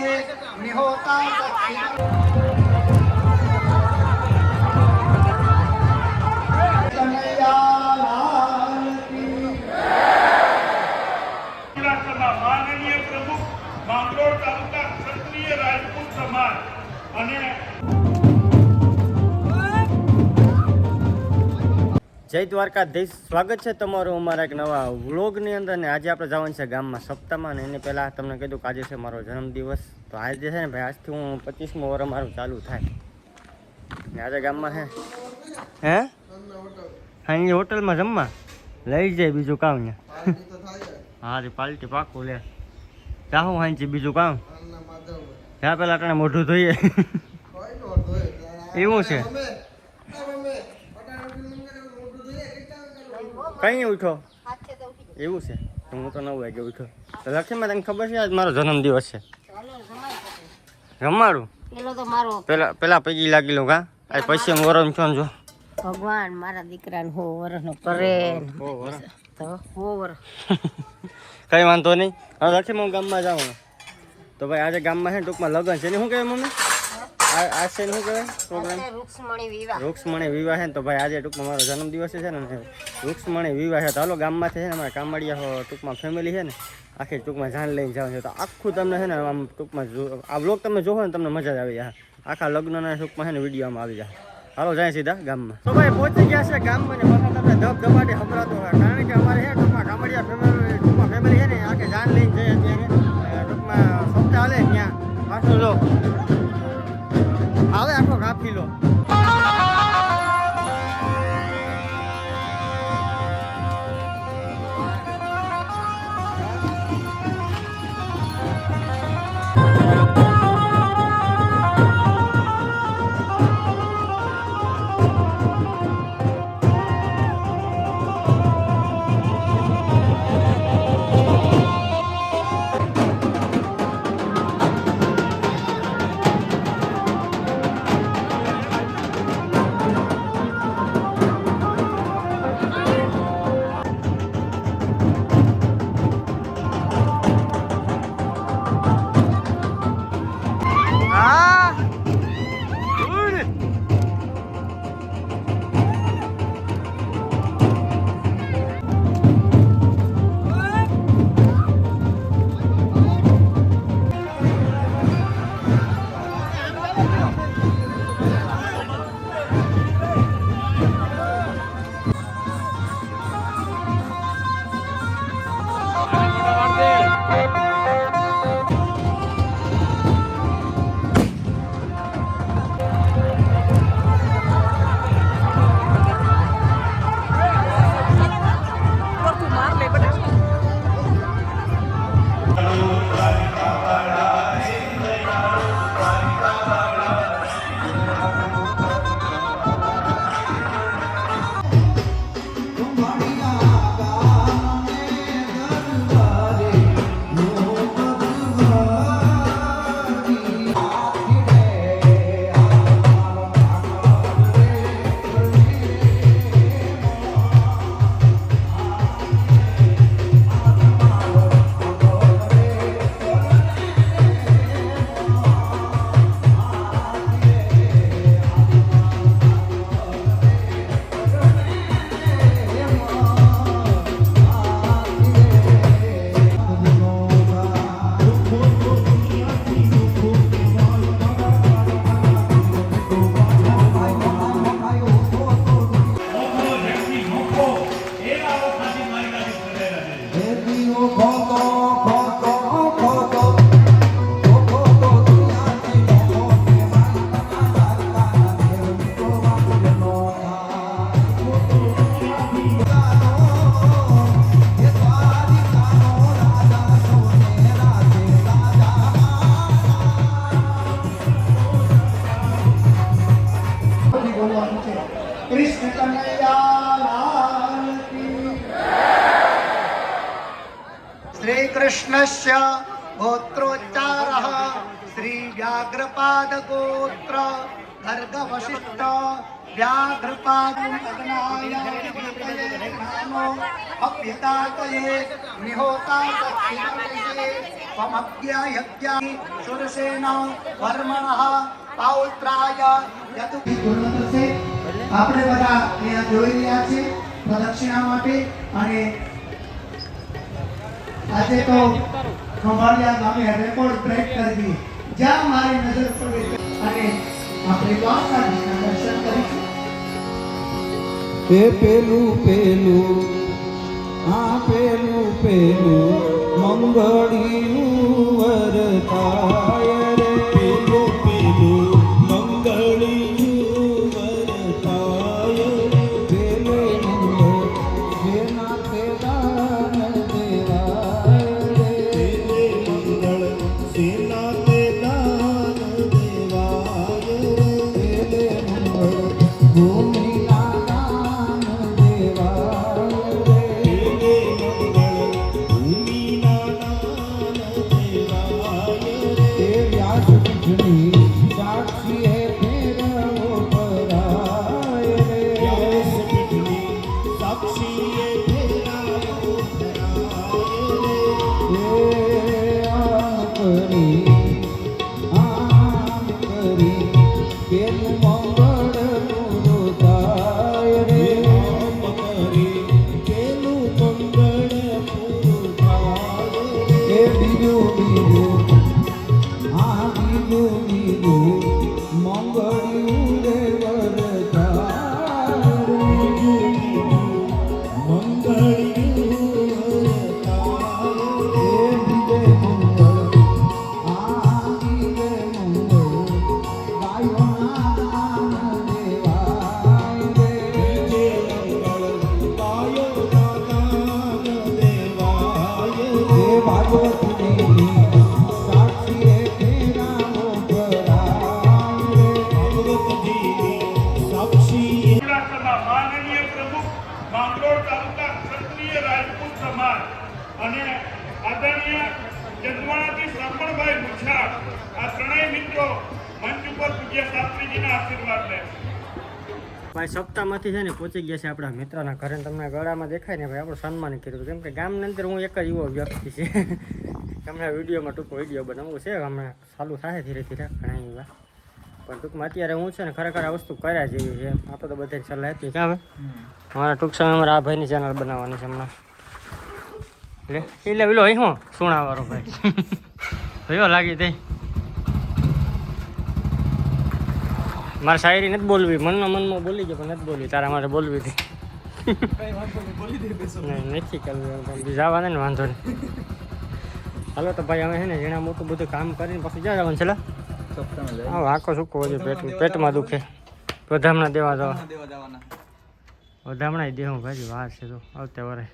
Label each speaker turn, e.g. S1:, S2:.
S1: लिए निहोता
S2: જય દ્વારકાધીશ. સ્વાગત છે તમારું અમારા એક નવા વ્લોગની અંદર ને આજે આપણે જવાનું છે ગામમાં સપ્તાહમાં ને એની પહેલાં તમને કીધું કે આજે છે મારો જન્મદિવસ. તો આજે છે ને ભાઈ આજથી હું પચીસમો વર મારું ચાલુ થાય. ને આજે ગામમાં છે હે? અહીં હોટલમાં જમવા? લઈ જાય બીજું કામ ને હા રે પાલટી પાકું લે. જાહું હાંચી બીજું કામ? ત્યાં પેલા તને મોઢું ધોઈએ. એવું છે? કઈ ઉઠો. એવું છે. હું તો નવ વાગે ઉઠો. લખીમાં લક્ષ્મીમાં તને ખબર છે આજ મારો જન્મદિવસ છે. રમાડું
S3: તો મારો
S2: પેલા પેલા પૈકી લાગી લો કા? આ પછી હું વરમ છો જો.
S3: ભગવાન મારા દીકરાને હો વરસનો કરે હો વરસ.
S2: કઈ વાંધો નહીં. હવે લક્ષ્મી હું ગામમાં જાઉં તો ભાઈ આજે ગામમાં છે ટૂંકમાં લગ્ન છે ને શું કહે મમ્મી? આ આ છે શું કહેવાય? પ્રોગ્રામ
S3: વિવાહ.
S2: વૃક્ષમણી વિવાહ છે ને તો ભાઈ આજે ટૂંકમાં મારો જન્મદિવસ છે ને વૃક્ષમણી વિવાહ છે. તો હાલો ગામમાંથી છે ને અમારા કામડિયા ટૂંકમાં ફેમિલી છે ને આખી ટૂંકમાં જાણ લઈને જવાનું છે. તો આખું તમને છે ને આમ ટૂંકમાં આ બ્લોગ તમે જોવો ને તમને મજા જ આવી. જાય આખા લગ્નના ટૂંકમાં છે ને વિડીયોમાં આવી જાય. હાલો જાય સીધા ગામમાં. તો ભાઈ પહોંચી ગયા છે ગામમાં ને પાછા તમને ધબ ધબાટી સંભળાતો હોય.
S4: કૃષ્ણ કનૈયાલાલ કી श्रीकृष्णस्य गोत्रोच्चारः श्रीव्याघ्रपादगोत्र गर्गवशिष्ट व्याघ्रपादगनाय अभ्यतातये निहोता दक्षिणदिशे त्वमप्य यज्ञानि सुरसेन वर्मणः पौत्राय यदु આપણે બધા અહીંયા જોઈ રહ્યા છે પ્રદક્ષિણા માટે અને આજે તો ખંભાળિયા ગામે રેકોર્ડ બ્રેક કરી જ્યાં મારી નજર પડે અને આપણે દ્વારકાધીશના દર્શન કરીશું.
S5: એ પેલું પેલું આ પેલું પેલું મંગળિયું વરતાય
S1: જગવાણાથી શ્રમણભાઈ મુછાળ આ ત્રણેય મિત્રો મંચ ઉપર પૂજ્ય શાસ્ત્રીજીના આશીર્વાદ લે
S2: ભાઈ સપ્તાહમાંથી છે ને પહોંચી ગયા છે આપણા મિત્રના ઘરે તમને ગળામાં દેખાય ને ભાઈ, આપણું સન્માન કર્યું કેમ કે ગામની અંદર હું એક જ એવો વ્યક્તિ છે. તમને વિડીયોમાં ટૂંકો વીડિયો બનાવવું છે. હમણાં ચાલુ થાય ધીરે ધીરે ઘણા એવા. પણ ટૂંકમાં અત્યારે હું છે ને ખરેખર આ વસ્તુ કર્યા જેવી છે. આપણે તો બધાને સલાહ આપી કાં મારા ટૂંક સમયમાં આ ભાઈની ચેનલ બનાવવાની છે હમણાં. એટલે એટલે પેલો અહીં હું, સુણાવાળો ભાઈ. જોયો લાગી તઈ મારે શાયરી નથી બોલવી. મનમાં મનમાં બોલી ગયો પણ નથી બોલવી તારા મારે બોલવી હતી. નથી કરવી આવવાના ને વાંધો નહીં. હાલો તો ભાઈ અમે છે ને જેના મોટું બધું કામ કરીને પછી જ્યાં જવાનું છે હા આખો સૂકો હોય પેટ પેટમાં દુખે. વધામણા દેવા જવા. વધામણા દેવું ભાઈ વાર છે તો આવતે વરે